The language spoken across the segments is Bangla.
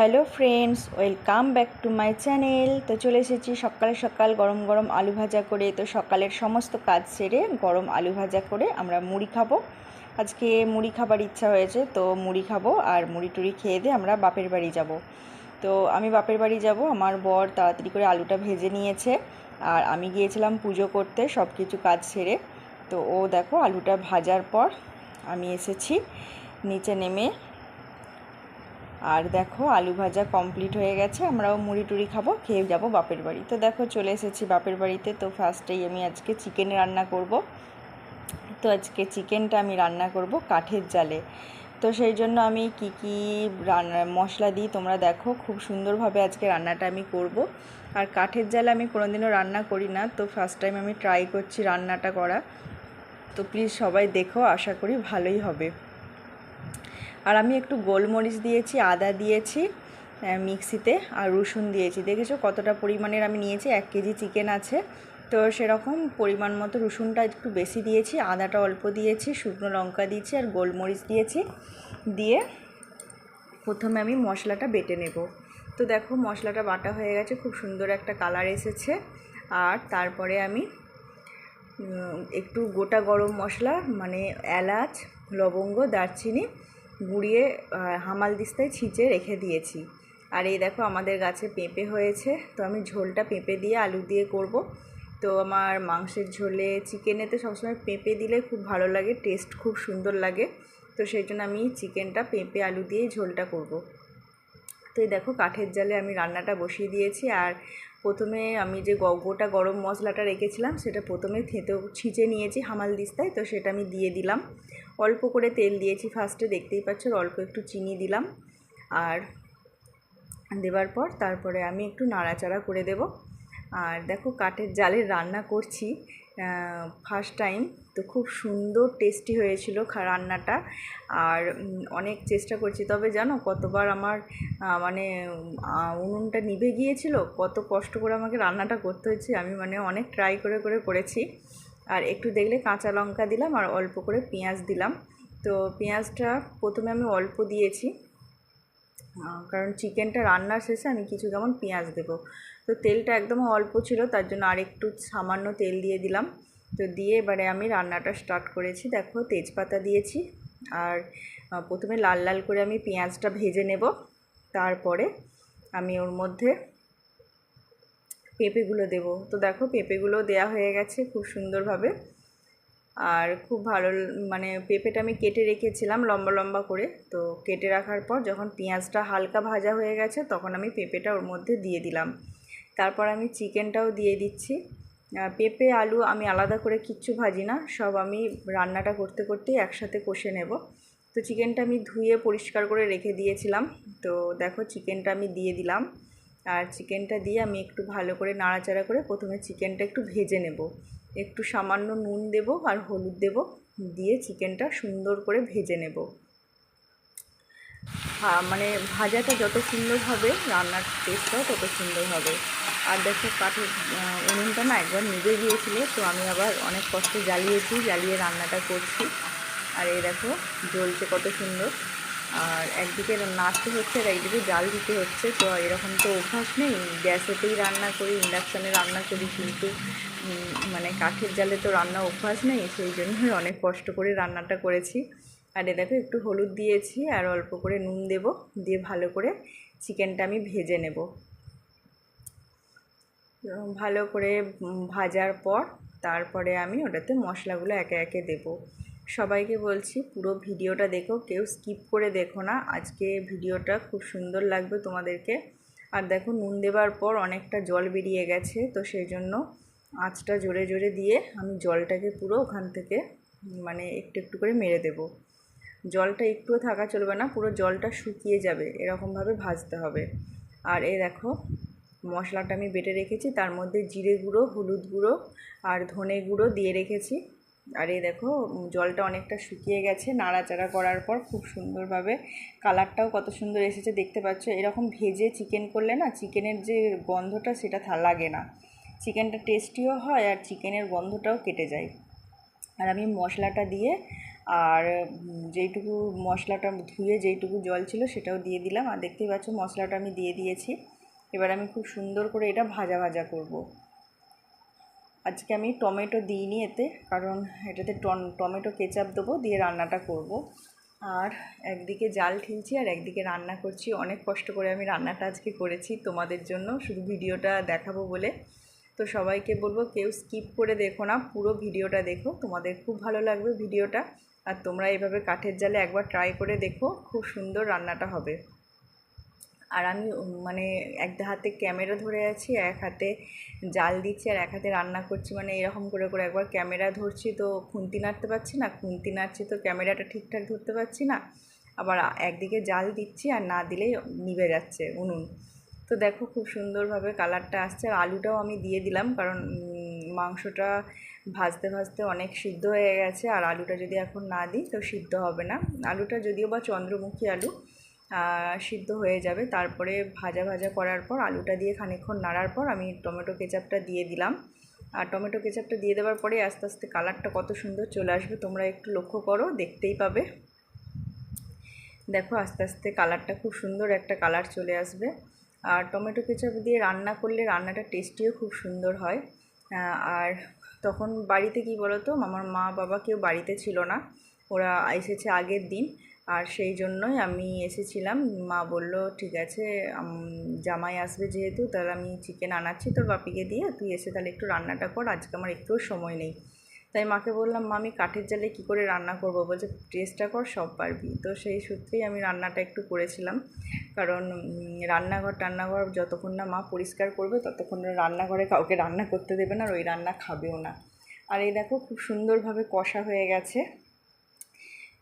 Hello friends, welcome back to my channel. তো চলে এসেছি সকালে সকাল গরম গরম আলু ভাজা করে। তো সকালের সমস্ত কাজ সেরে গরম আলু ভাজা করে আমরা মুড়ি খাব। আজকে মুড়ি খাবার ইচ্ছা হয়েছে, তো মুড়ি খাব আর মুড়ি টুড়ি খেয়ে দিয়ে আমরা বাপের বাড়ি যাব। তো আমি বাপের বাড়ি যাব, আমার বর তাড়াতাড়ি করে আলুটা ভেজে নিয়েছে। আর আমি গিয়েছিলাম পুজো করতে সব কিছু কাজ সেরে। তো ও দেখো আলুটা ভাজার পর আমি এসেছি, নিচে নেমে আর দেখো, আলু ভাজা কমপ্লিট হয়ে গেছে, আমরাও মুড়ি টুড়ি খাব, খেয়ে যাব বাপের বাড়ি। তো দেখো, চলে এসেছি বাপের বাড়িতে, তো ফার্স্টেই আমি আজকে চিকেন রান্না করব। তো আজকে চিকেনটা আমি রান্না করব কাঠের জালে। তো সেই জন্য আমি কি কি রান্না মশলা দিই তোমরা দেখো, খুব সুন্দরভাবে আজকে রান্নাটা আমি করব। আর কাঠের জালে আমি কোনোদিনও রান্না করি না, তো ফার্স্ট টাইম আমি ট্রাই করছি রান্নাটা করা। তো প্লিজ সবাই দেখো, আশা করি ভালোই হবে। আর আমি একটু গোলমরিচ দিয়েছি, আদা দিয়েছি মিক্সিতে, আর রসুন দিয়েছি। দেখেছ কতটা পরিমাণের আমি নিয়েছি? এক কেজি চিকেন আছে। তো সেরকম পরিমাণ মতো রসুনটা একটু বেশি দিয়েছি, আদাটা অল্প দিয়েছি, শুকনো লঙ্কা দিয়েছি, আর গোলমরিচ দিয়েছি। দিয়ে প্রথমে আমি মশলাটা বেটে নেব। তো দেখো মশলাটা বাটা হয়ে গেছে, খুব সুন্দর একটা কালার এসেছে। আর তারপরে আমি একটু গোটা গরম মশলা মানে এলাচ, লবঙ্গ, দারচিনি গুঁড়িয়ে হামাল দিস্তায় ছিঁচে রেখে দিয়েছি। আর এই দেখো আমাদের গাছে পেঁপে হয়েছে। তো আমি ঝোলটা পেঁপে দিয়ে আলু দিয়ে করব। তো আমার মাংসের ঝোলে চিকেনেতে সবসময় পেঁপে দিলে খুব ভালো লাগে, টেস্ট খুব সুন্দর লাগে। তো সেই জন্য আমি চিকেনটা পেঁপে, আলু দিয়েই ঝোলটা করব। তো এই দেখো কাঠের জালে আমি রান্নাটা বসিয়ে দিয়েছি। আর প্রথমে আমি যে গোটা গরম মশলাটা রেখেছিলাম, সেটা প্রথমে থেঁতেও ছিঁচে নিয়েছি হামাল দিস্তায়। তো সেটা আমি দিয়ে দিলাম। অল্প করে তেল দিয়েছি ফার্স্টে দেখতেই পাচ্ছ অল্প একটু চিনি দিলাম। আর দেবার পর তারপরে আমি একটু নাড়াচাড়া করে দেব। আর দেখো কাঠের জালের রান্না করছি ফার্স্ট টাইম তো খুব সুন্দর টেস্টি হয়েছিল রান্নাটা। আর অনেক চেষ্টা করছি, তবে জানো কতবার আমার মানে উনুনটা নিভে গিয়েছিল, কত কষ্ট করে আমাকে রান্নাটা করতে হয়েছে, আমি মানে অনেক ট্রাই করে করে করেছি। আর একটু দেখলে কাঁচা লঙ্কা দিলাম আর অল্প করে পেঁয়াজ দিলাম। তো পেঁয়াজটা প্রথমে আমি অল্প দিয়েছি কারণ চিকেনটা রান্নার শেষে আমি কিছু যেমন পেঁয়াজ দেবো। তো তেলটা একদম অল্প ছিল, তার জন্য আর একটু সামান্য তেল দিয়ে দিলাম। তো দিয়ে এবারে আমি রান্নাটা স্টার্ট করেছি। দেখো তেজপাতা দিয়েছি আর প্রথমে লাল লাল করে আমি পেঁয়াজটা ভেজে নেব। তারপরে আমি ওর মধ্যে পেঁপেগুলো দেব। তো দেখো পেঁপেগুলো দেয়া হয়ে গেছে খুব সুন্দরভাবে। আর খুব ভালো মানে পেঁপেটা আমি কেটে রেখেছিলাম লম্বা লম্বা করে। তো কেটে রাখার পর যখন পেঁয়াজটা হালকা ভাজা হয়ে গেছে তখন আমি পেঁপেটা ওর মধ্যে দিয়ে দিলাম। তারপর আমি চিকেনটাও দিয়ে দিচ্ছি। পেঁপে, আলু আমি আলাদা করে কিচ্ছু ভাজি না, সব আমি রান্নাটা করতে করতেই একসাথে কষে নেব। তো চিকেনটা আমি ধুয়ে পরিষ্কার করে রেখে দিয়েছিলাম। তো দেখো চিকেনটা আমি দিয়ে দিলাম। আর চিকেনটা দিয়ে আমি একটু ভালো করে নাড়াচাড়া করে প্রথমে চিকেনটা একটু ভেজে নেব। একটু সামান্য নুন দেব আর হলুদ দেব, দিয়ে চিকেনটা সুন্দর করে ভেজে নেব। মানে ভাজাটা যত সুন্দর হবে, রান্নার টেস্টটাও তত সুন্দর হবে। আর দেখো কাঠের উনুনটা না একবার নিভে গিয়েছিল, তো আমি আবার অনেক কষ্ট জ্বালিয়েছি, জ্বালিয়ে রান্নাটা করছি। আর এই দেখো, জ্বলছে কত সুন্দর। আর একদিকে নাচতে হচ্ছে, আর একদিকে জাল দিতে হচ্ছে। তো এরকম তো অভ্যাস নেই। গ্যাসেতেই রান্না করি, ইন্ডাকশানে রান্না করি কিন্তু মানে কাঠের জালে তো রান্না অভ্যাস নেই, সেই জন্যই অনেক কষ্ট করে রান্নাটা করেছি। আর এ দেখো, একটু হলুদ দিয়েছি, আর অল্প করে নুন দেব। দিয়ে ভালো করে চিকেনটা আমি ভেজে নেব। ভালো করে ভাজার পর তারপরে আমি ওটাতে মশলাগুলো একে একে দেব। সবাইকে বলছি পুরো ভিডিওটা দেখো, কেউ স্কিপ করে দেখো না। আজকে ভিডিওটা খুব সুন্দর লাগবে তোমাদেরকে। আর দেখো, নুন দেবার পর অনেকটা জল বেরিয়ে গেছে, তো সেই জন্য আঁচটা জোরে জোরে দিয়ে আমি জলটাকে পুরো ওখান থেকে মানে একটু একটু করে মেরে দেব। জলটা একটুও থাকা চলবে না, পুরো জলটা শুকিয়ে যাবে, এরকমভাবে ভাজতে হবে। আর এ দেখো, মশলাটা আমি বেটে রেখেছি, তার মধ্যে জিরে গুঁড়ো, হলুদ গুঁড়ো আর ধনে গুঁড়ো দিয়ে রেখেছি। আর এই দেখো জলটা অনেকটা শুকিয়ে গেছে। নাড়াচাড়া করার পর খুব সুন্দরভাবে কালারটাও কত সুন্দর এসেছে, দেখতে পাচ্ছ। এরকম ভেজে চিকেন করলে না চিকেনের যে গন্ধটা সেটা থা লাগে না। চিকেনটা টেস্টিও হয় আর চিকেনের গন্ধটাও কেটে যায়। আর আমি মশলাটা দিয়ে আর যেইটুকু মশলাটা ধুয়ে যেইটুকু জল ছিল সেটাও দিয়ে দিলাম। আর দেখতেই পাচ্ছ মশলাটা আমি দিয়ে দিয়েছি। এবার আমি খুব সুন্দর করে এটা ভাজা ভাজা করব। আজকে আমি টমেটো দিইনি এতে, কারণ এটাতে টমেটো কেচাপ দেবো, দিয়ে রান্নাটা করব। আর একদিকে জাল ঠিলছি আর একদিকে রান্না করছি। অনেক কষ্ট করে আমি রান্নাটা আজকে করেছি তোমাদের জন্য, শুধু ভিডিওটা দেখাবো বলে। তো সবাইকে বলব, কেউ স্কিপ করে দেখো না, পুরো ভিডিওটা দেখো। তোমাদের খুব ভালো লাগবে ভিডিওটা। আর তোমরা এভাবে কাঠের জালে একবার ট্রাই করে দেখো, খুব সুন্দর রান্নাটা হবে। আর আমি মানে এক হাতে ক্যামেরা ধরে আছি এক হাতে জাল দিচ্ছি, আর এক হাতে রান্না করছি। মানে এরকম করে করে একবার ক্যামেরা ধরছি তো খুন্তি নাড়তে পারছি না, খুন্তি নাড়ছি তো ক্যামেরাটা ঠিকঠাক ধরতে পারছি না। আবার একদিকে জাল দিচ্ছি, আর না দিলেই নিভে যাচ্ছে উনুন। তো দেখো খুব সুন্দরভাবে কালারটা আসছে, আর আলুটাও আমি দিয়ে দিলাম, কারণ মাংসটা ভাজতে ভাজতে অনেক সিদ্ধ হয়ে গেছে, আর আলুটা যদি এখন না দিই তো সিদ্ধ হবে না। আলুটা যদিও বা চন্দ্রমুখী আলু সিদ্ধ হয়ে যাবে। তারপরে ভাজা ভাজা করার পর আলুটা দিয়ে খানিকক্ষণ নাড়ার পর আমি টমেটো কেচাপটা দিয়ে দিলাম। আর টমেটো কেচাপটা দিয়ে দেওয়ার পরে আস্তে আস্তে কালারটা কত সুন্দর চলে আসবে তোমরা একটু লক্ষ্য করো, দেখতেই পাবে। দেখো আস্তে আস্তে কালারটা খুব সুন্দর একটা কালার চলে আসবে। আর টমেটো কেচাপ দিয়ে রান্না করলে রান্নাটা টেস্টিও খুব সুন্দর হয়। আর তখন বাড়িতে কি বলো তো আমার মা বাবা কেউ বাড়িতে ছিল না। ওরা এসেছে আগের দিন। আর সেই জন্যই আমি এসেছিলাম। মা বলল, ঠিক আছে জামাই আসবে যেহেতু তাহলে আমি চিকেন আনাচ্ছি তোর বাপিকে দিয়ে। তুই এসে তাহলে একটু রান্নাটা কর, আজকে আমার একটুও সময় নেই। তাই মাকে বললাম, মা, আমি কাঠের জালে কী করে রান্না করব? বলছে চেষ্টা কর, সব পারবি। তো সেই সূত্রেই আমি রান্নাটা একটু করেছিলাম। কারণ রান্নাঘর টান্নাঘর যতক্ষণ না মা পরিষ্কার করবে, ততক্ষণ রান্নাঘরে কাউকে রান্না করতে দেবে না আর ওই রান্না খাবেও না। আর এই দেখো, খুব সুন্দরভাবে কষা হয়ে গেছে।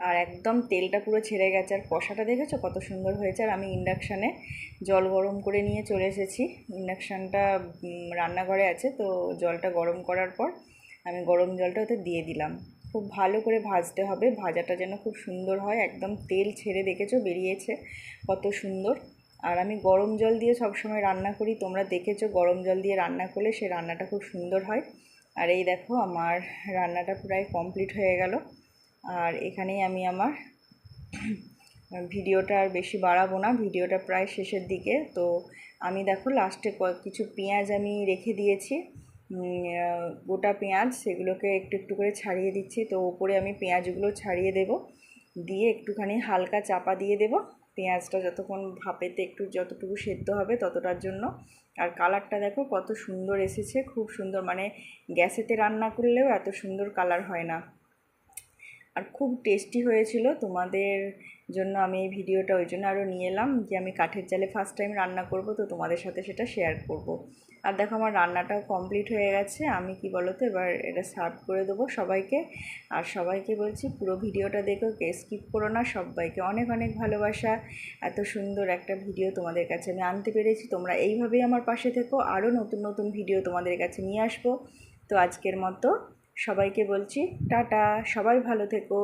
আর একদম তেলটা পুরো ছেড়ে গেছে। আর কষাটা দেখেছ কত সুন্দর হয়েছে? আর আমি ইন্ডাকশানে জল গরম করে নিয়ে চলে এসেছি। ইন্ডাকশানটা রান্নাঘরে আছে, তো জলটা গরম করার পর আমি গরম জলটা ওতে দিয়ে দিলাম। খুব ভালো করে ভাজতে হবে। ভাজাটা যেন খুব সুন্দর হয়। একদম তেল ছেড়ে দেখেছ বেরিয়েছে কত সুন্দর। আর আমি গরম জল দিয়ে সবসময় রান্না করি। তোমরা দেখেছ গরম জল দিয়ে রান্না করলে সে রান্নাটা খুব সুন্দর হয়। আর এই দেখো, আমার রান্নাটা প্রায় কমপ্লিট হয়ে গেল। আর এখানেই আমি আমার ভিডিওটা আর বেশি বাড়াবো না, ভিডিওটা প্রায় শেষের দিকে। তো আমি দেখো লাস্টে কিছু পেঁয়াজ আমি রেখে দিয়েছি। গোটা পেঁয়াজ সেগুলোকে একটু একটু করে ছাড়িয়ে দিচ্ছি। তো ওপরে আমি পেঁয়াজগুলো ছাড়িয়ে দেব। দিয়ে একটুখানি হালকা চাপা দিয়ে দেব। পেঁয়াজটা যতক্ষণ ভাপেতে একটু যতটুকু সেদ্ধ হবে ততটার জন্য। আর কালারটা দেখো কত সুন্দর এসেছে, খুব সুন্দর। মানে গ্যাসেতে রান্না করলেও এত সুন্দর কালার হয় না। আর খুব টেস্টি হয়েছিল। তোমাদের জন্য আমি এই ভিডিওটা ওই জন্য আরও নিয়ে এলাম যে আমি কাঠের জালে ফার্স্ট টাইম রান্না করব, তো তোমাদের সাথে সেটা শেয়ার করব। আর দেখো আমার রান্নাটাও কমপ্লিট হয়ে গেছে। আমি কি বলো তো এবার এটা সার্ভ করে দেবো সবাইকে। আর সবাইকে বলছি, পুরো ভিডিওটা দেখো, কে স্কিপ করো না। সবাইকে অনেক অনেক ভালোবাসা। এত সুন্দর একটা ভিডিও তোমাদের কাছে আমি আনতে পেরেছি। তোমরা এইভাবেই আমার পাশে থেকো। আরও নতুন নতুন ভিডিও তোমাদের কাছে নিয়ে আসব। তো আজকের মতো সবাইকে বলছি টাটা সবাই ভালো থেকো।